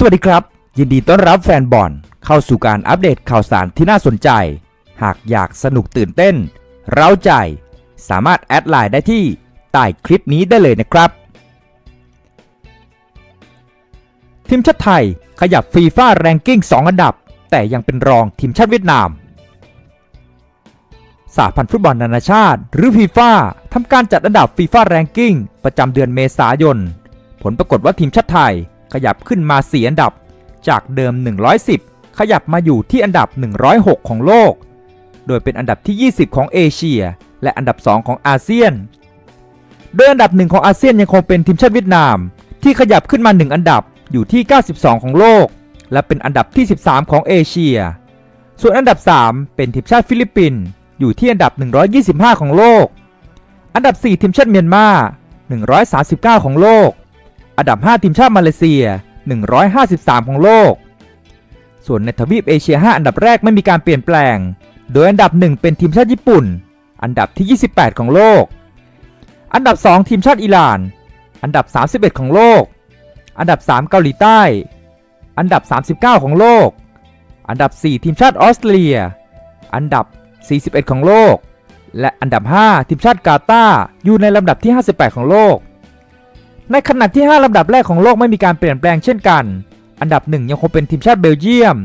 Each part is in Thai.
สวัสดีครับ ยินดีต้อนรับแฟนบอลเข้าสู่การอัปเดตข่าวสารที่น่าสนใจ หากอยากสนุกตื่นเต้น เร้าใจ สามารถแอดไลน์ได้ที่ใต้คลิปนี้ได้เลยนะครับ ทีมชาติไทยขยับฟีฟ่าแรงกิ้ง 2 อันดับ แต่ยังเป็นรองทีมชาติเวียดนามสหพันธ์ฟุตบอลนานาชาติ หรือฟีฟ่าทำการจัดอันดับฟีฟ่าแรงกิ้งประจำเดือนเมษายน ผลปรากฏว่าทีมชาติไทย ขยับขึ้นมา 4 อันดับ จากเดิม 110 ขยับมาอยู่ที่อันดับ 106 ของโลก โดยเป็นอันดับที่ 20 ของเอเชีย และอันดับ 2 ของอาเซียน โดยอันดับหนึ่งของอาเซียนยังคงเป็นทีมชาติเวียดนาม ที่ขยับขึ้นมา 1 อันดับอยู่ที่ 92 ของโลก และเป็นอันดับที่ 13 ของเอเชีย ส่วนอันดับ 3 เป็นทีมชาติฟิลิปปินส์อยู่ที่อันดับ 125 ของโลก อันดับ 4 ทีมชาติเมียนมา 139 ของโลก อันดับ 5 ทีมชาติมาเลเซีย 153 ของโลก ส่วนในทวีปเอเชีย 5 อันดับแรกไม่มีการเปลี่ยนแปลง โดยอันดับ 1 เป็นทีมชาติญี่ปุ่น อันดับที่ 28 ของโลก อันดับ 2 ทีมชาติอิหร่าน อันดับ 31 ของโลก อันดับ 3 เกาหลีใต้ อันดับ 39 ของโลก อันดับ 4 ทีมชาติออสเตรเลีย อันดับ 41 ของโลก และอันดับ 5 ทีมชาติกาตาร์อยู่ในลำดับที่ 58 ของโลก ในขณะที่ 5 ลำดับแรกของโลกไม่มีการเปลี่ยนแปลงเช่นกัน อันดับ 1 ยังคงเป็นทีมชาติเบลเยียม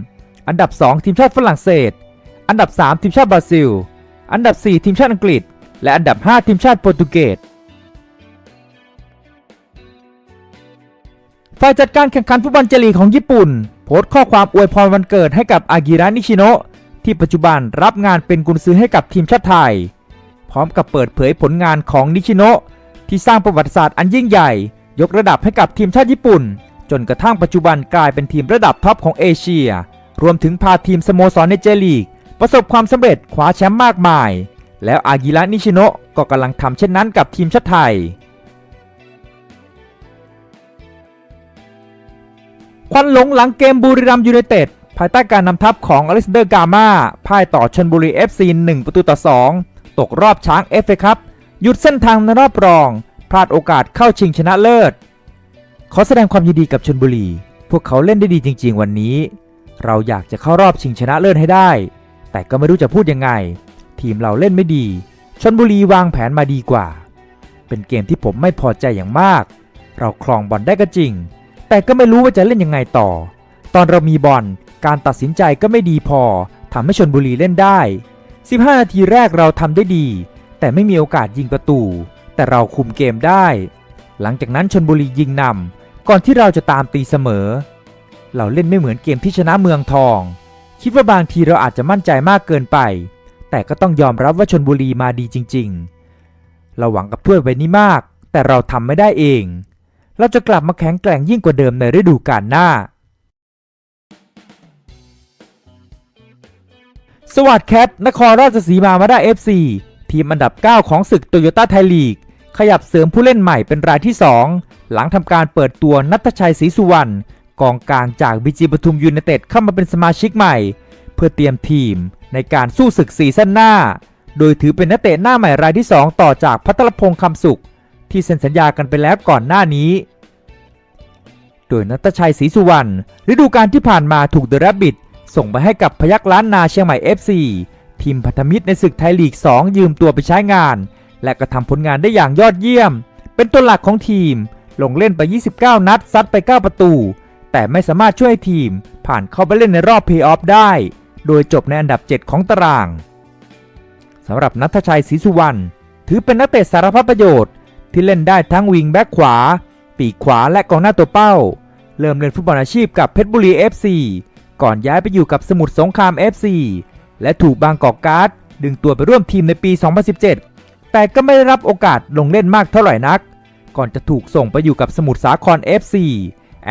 อันดับ 2 ทีมชาติฝรั่งเศส อันดับ 3 ทีมชาติบราซิล อันดับ 4 ทีมชาติอังกฤษ และอันดับ 5 ทีมชาติโปรตุเกส ฝ่ายจัดการแข่งขันฟุตบอลเจลีของญี่ปุ่น โพสต์ข้อความอวยพรวันเกิดให้กับอากิระนิชิโนะที่ปัจจุบันรับงานเป็นกุนซือให้กับทีมชาติไทย พร้อมกับเปิดเผยผลงานของนิชิโนะ ที่สร้างประวัติศาสตร์อันยิ่งใหญ่ ยกระดับให้กับทีมชาติญี่ปุ่น จนกระทั่งปัจจุบันกลายเป็นทีมระดับท็อปของเอเชีย รวมถึงพาทีมสโมสรในเจลีก ประสบความสำเร็จคว้าแชมป์มากมาย แล้วอากิระนิชิโนะก็กำลังทำเช่นนั้นกับทีมชาติไทย ควันหลงหลังเกมบุรีรัมยูไนเต็ดภายใต้การนำทัพของอเล็กซานเดอร์กามาพ่ายต่อชนบุรี FC 1 ประตูต่อ 2 ตกรอบช้างเอฟเอครับ หยุดเส้นทางในรอบรอง พลาดโอกาสเข้าชิงชนะเลิศ ขอแสดงความยินดีกับชนบุรี พวกเขาเล่นได้ดีจริง ๆ วันนี้ เราอยากจะเข้ารอบชิงชนะเลิศให้ได้ แต่ก็ไม่รู้จะพูดยังไง ทีมเราเล่นไม่ดี ชนบุรีวางแผนมาดีกว่า เป็นเกมที่ผมไม่พอใจอย่างมาก เราครองบอลได้ก็จริง แต่ก็ไม่รู้ว่าจะเล่นยังไงต่อ ตอนเรามีบอลการตัดสินใจก็ไม่ดีพอทำให้ชนบุรีเล่นได้ 15 นาทีแรกเราทำได้ดี แต่ไม่มีโอกาสยิงประตู แต่เราคุมเกมได้ หลังจากนั้นชนบุรียิงนำก่อนที่เราจะตามตีเสมอ เราเล่นไม่เหมือนเกมที่ชนะเมืองทอง คิดว่าบางทีเราอาจจะมั่นใจมากเกินไป แต่ก็ต้องยอมรับว่าชนบุรีมาดีจริง ๆ เราหวังกับถ้วยใบนี้มาก แต่เราทำไม่ได้เอง เราจะกลับมาแข็งแกร่งยิ่งกว่าเดิมในฤดูกาลหน้าสวัสดีแคทนครราชสีมามาได้ FC ทีมอันดับ 9 ของศึกโตโยต้าไทยลีก ขยับเสริมผู้เล่นใหม่เป็นรายที่ 2 หลังทำการเปิดตัวนัทชัยศรีสุวรรณกองกลางจากบีจีปทุมยูไนเต็ดเข้ามาเป็นสมาชิกใหม่ เพื่อเตรียมทีมในการสู้ศึกซีซั่นหน้า โดยถือเป็นนักเตะหน้าใหม่รายที่ 2 ต่อจากพัทรพงษ์คำสุข ที่เซ็นสัญญากันไปแล้วก่อนหน้านี้ โดยนัตชัยศรีสุวรรณฤดูกาลที่ผ่านมาถูกเดอะแรบบิทส่งไปให้กับพยักล้านนาเชียงใหม่ FC ทีมพันธมิตรในศึกไทยลีก 2 ยืมตัวไปใช้งาน และกระทำผลงานได้อย่างยอดเยี่ยม เป็นตัวหลักของทีม ลงเล่นไป 29 นัด ซัดไป 9 ประตู แต่ไม่สามารถช่วยทีม ผ่านเข้าไปเล่นในรอบเพย์ออฟได้ โดยจบในอันดับ 7 ของตารางสำหรับนัทชัยศรีสุวรรณถือเป็นนักเตะสารพัดประโยชน์ ที่เล่นได้ทั้งวิงแบ็กขวา ปีกขวาและกองหน้าตัวเป้า เริ่มเล่นฟุตบอลอาชีพกับเพชรบุรี FC ก่อนย้ายไปอยู่กับสมุทรสงคราม FC และถูกบางกอกการ์ดดึงตัวไปร่วมทีมในปี 2017 แต่ก็ไม่ได้รับโอกาสลงเล่นมากเท่าไหร่นัก ก่อนจะถูกส่งไปอยู่กับสมุทรสาคร FC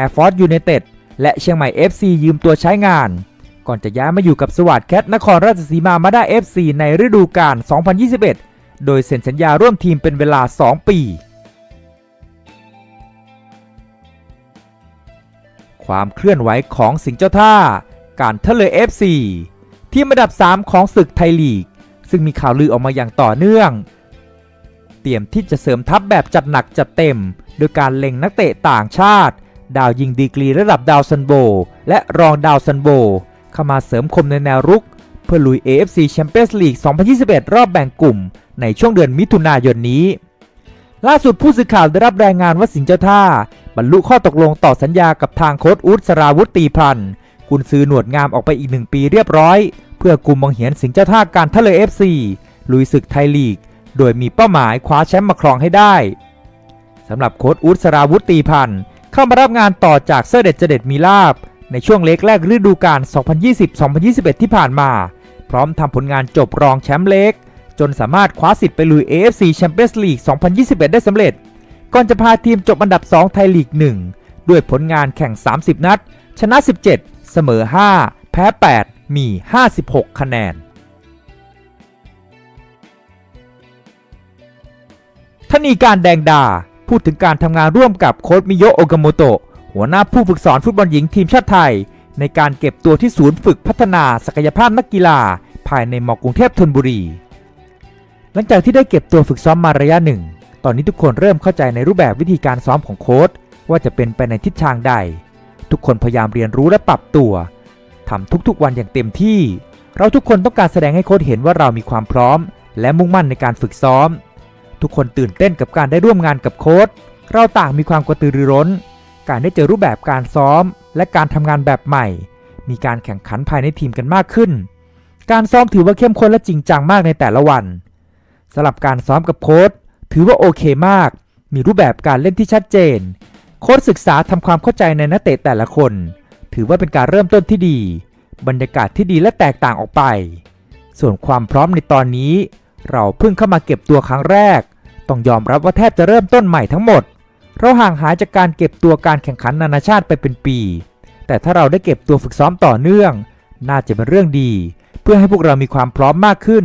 Air Force United และเชียงใหม่ FC ยืมตัวใช้งาน ก่อนจะย้ายมาอยู่กับสวัสดแคทนครราชสีมามาได้ FC ในฤดูกาล 2021 โดยเซ็นสัญญาร่วมทีมเป็นเวลา 2 ปี ความเคลื่อนไหวของสิงห์เจ้าท่า การทะเล FC ทีมอันดับ 3 ของศึกไทยลีก ซึ่งมีข่าวลือออกมาอย่างต่อเนื่อง เตรียมที่จะเสริมทัพแบบจัดหนักจัดเต็ม โดยการเล็งนักเตะต่างชาติ ดาวยิงดีกรีระดับดาวซันโบ และรองดาวซันโบ เข้ามาเสริมคมในแนวรุก เพื่อลุย AFC Champions League 2021 รอบแบ่งกลุ่ม ในช่วงเดือนมิถุนายนนี้ ล่าสุดผู้สื่อข่าวได้รับรายงานว่าสิงเจ้าท่า บรรลุข้อตกลงต่อสัญญากับทางโค้ชอูดสราวุธตีพันธ์ กุนซือหนวดงามออกไปอีกหนึ่งปีเรียบร้อย เพื่อกลุ่มบังเหียนสิงเจ้าท่าการทะเล FC ลุยศึกไทยลีก โดยมีเป้าหมายคว้าแชมป์มาครองให้ได้สำหรับโค้ชอูดสราวุธตีพันธ์เข้ามารับงานต่อจากเซอร์เด็ดเจเด็ดมีลาบ ในช่วงเล็กแรกฤดูกาล 2020-2021 ที่ผ่านมา พร้อมทำผลงานจบรองแชมป์เล็ก จนสามารถคว้าสิทธิ์ไปลุย AFC Champions League 2021 ได้สำเร็จ ก่อนจะพาทีมจบอันดับ 2 ไทยลีก 1 ด้วยผลงานแข่ง 30 นัด ชนะ 17 เสมอ 5 แพ้ 8 มี 56 คะแนนทนีการแดงดา พูดถึงการทำงานร่วมกับโค้ชมิโยโอกามโตะหัวหน้าผู้ฝึกสอนฟุตบอลหญิงทีมชาติไทย ในการเก็บตัวที่ศูนย์ฝึกพัฒนาศักยภาพนักกีฬา ภายในมอกรุงเทพธนบุรี หลังจากที่ได้เก็บตัวฝึกซ้อมมาระยะหนึ่ง ตอนนี้ทุกคนเริ่มเข้าใจในรูปแบบวิธีการซ้อมของโค้ชว่าจะเป็นไปในทิศทางใด ทุกคนพยายามเรียนรู้และปรับตัวทำทุกๆวันอย่างเต็มที่ เราทุกคนต้องการแสดงให้โค้ชเห็นว่าเรามีความพร้อม และมุ่งมั่นในการฝึกซ้อม ทุกคนตื่นเต้นกับการได้ร่วมงานกับโค้ชเราต่างมีความกระตือรือร้น การได้เจอรูปแบบการซ้อม และการทำงานแบบใหม่ มีการแข่งขันภายในทีมกันมากขึ้น การซ้อมถือว่าเข้มข้นและจริงจังมากในแต่ละวันสำหรับการซ้อมกับโค้ชถือว่าโอเคมาก มีรูปแบบการเล่นที่ชัดเจน โค้ชศึกษาทำความเข้าใจในนักเตะแต่ละคน ถือว่าเป็นการเริ่มต้นที่ดี บรรยากาศที่ดีและแตกต่างออกไป ส่วนความพร้อมในตอนนี้ เราเพิ่งเข้ามาเก็บตัวครั้งแรก ต้องยอมรับว่าแทบจะเริ่มต้นใหม่ทั้งหมด เราห่างหายจากการเก็บตัวการแข่งขันนานาชาติไปเป็นปี แต่ถ้าเราได้เก็บตัวฝึกซ้อมต่อเนื่อง น่าจะเป็นเรื่องดี เพื่อให้พวกเรามีความพร้อมมากขึ้น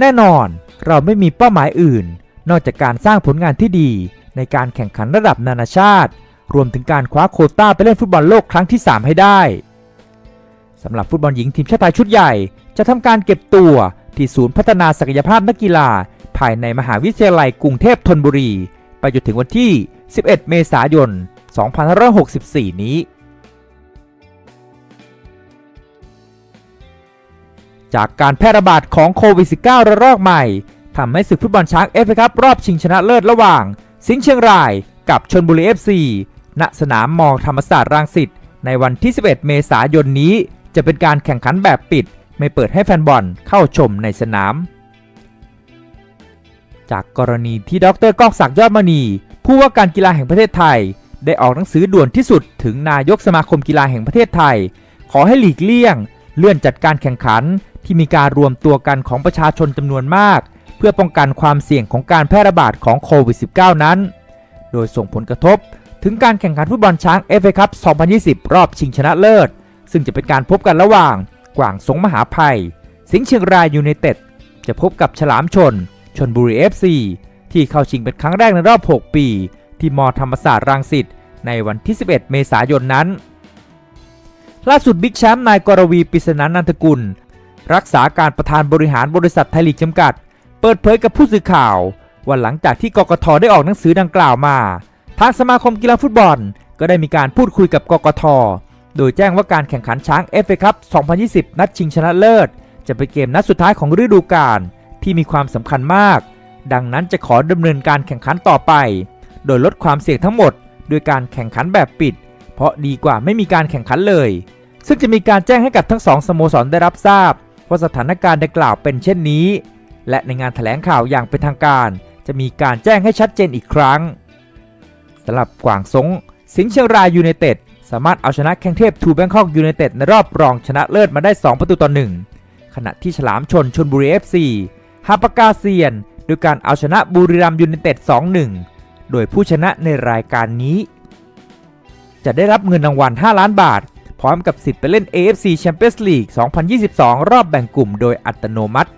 แน่นอน เราไม่มีเป้าหมายอื่น นอกจากการสร้างผลงานที่ดี ในการแข่งขันระดับนานาชาติ รวมถึงการคว้าโคต้าไปเล่นฟุตบอลโลกครั้งที่ 3 ให้ได้สำหรับฟุตบอลหญิงทีมชาติไทยชุดใหญ่ จะทำการเก็บตัวที่ศูนย์พัฒนาศักยภาพนักกีฬา ภายในมหาวิทยาลัยกรุงเทพธนบุรี ไปจนถึงวันที่ 11 เมษายน 2564 นี้ จากการแพร่ระบาดของโควิด -19 ระลอกใหม่ทำให้ศึกฟุตบอลช้างเอฟเอคัพรอบชิงชนะเลิศระหว่าง สิงห์เชียงรายกับชนบุรี FC ณสนามมอธรรมศาสตร์รังสิตในวันที่ 11 เมษายนนี้ จะเป็นการแข่งขันแบบปิด ไม่เปิดให้แฟนบอลเข้าชมในสนาม จากกรณีที่ดรก้องศักดิ์ยอดมณี ผู้ว่าการกีฬาแห่งประเทศไทย ได้ออกหนังสือด่วนที่สุดถึงนายกสมาคมกีฬาแห่งประเทศไทย ขอให้หลีกเลี่ยง เลื่อนจัดการแข่งขันที่มีการรวมตัวกันของประชาชนจำนวนมาก เพื่อป้องกันความเสี่ยงของการแพร่ระบาดของโควิด -19 นั้น โดยส่งผลกระทบ ถึงการแข่งขันฟุตบอลช้างเอฟเอคัพ2020 รอบชิงชนะเลิศ ซึ่งจะเป็นการพบกันระหว่าง กวางสงมหาภัย สิงห์เชียงรายยูไนเต็ดจะพบกับฉลามชน ชนบุรี FC ที่เข้าชิงเป็นครั้งแรกในรอบ 6 ปี ที่มอธรรมศาสตร์รังสิตในวันที่ 11 เมษายนนั้น ล่าสุดบิ๊กแชมป์นายกรวีปิศนานันทกุล รักษาการประธานบริหารบริษัทไทยลีกจำกัด เปิดเผยกับผู้สื่อข่าว ว่าหลังจากที่กกทได้ออกหนังสือดังกล่าวมา ทางสมาคมกีฬาฟุตบอล ก็ได้มีการพูดคุยกับกกทโดยแจ้งว่าการแข่งขันช้างเอฟเอคัพ2020 นัดชิงชนะเลิศ จะเป็นเกมนัดสุดท้ายของฤดูกาลที่มีความสำคัญมาก ดังนั้นจะขอดำเนินการแข่งขันต่อไป โดยลดความเสี่ยงทั้งหมดด้วยการแข่งขันแบบปิด เพราะดีกว่าไม่มีการแข่งขันเลย ซึ่งจะมีการแจ้งให้กับทั้งสองสโมสรได้รับทราบว่าสถานการณ์ดังกล่าวเป็นเช่นนี้ และในงานแถลงข่าวอย่างเป็นทางการ จะมีการแจ้งให้ชัดเจนอีกครั้งสำหรับกวางซงสิงห์เชียงรายยูไนเต็ดสามารถเอาชนะแข้งเทพทูแบงคอกยูไนเต็ดในรอบรองชนะเลิศมาได้ 2 ประตูต่อ 1 ขณะที่ฉลามชนชนบุรี FC ฮาปากาเซียนโดยการเอาชนะบุรีรัมย์ยูไนเต็ด 2-1 โดยผู้ชนะในรายการนี้ จะได้รับเงินรางวัล 5 ล้านบาท พร้อมกับสิทธิ์ไปเล่น AFC Champions League 2022 รอบแบ่งกลุ่มโดยอัตโนมัติ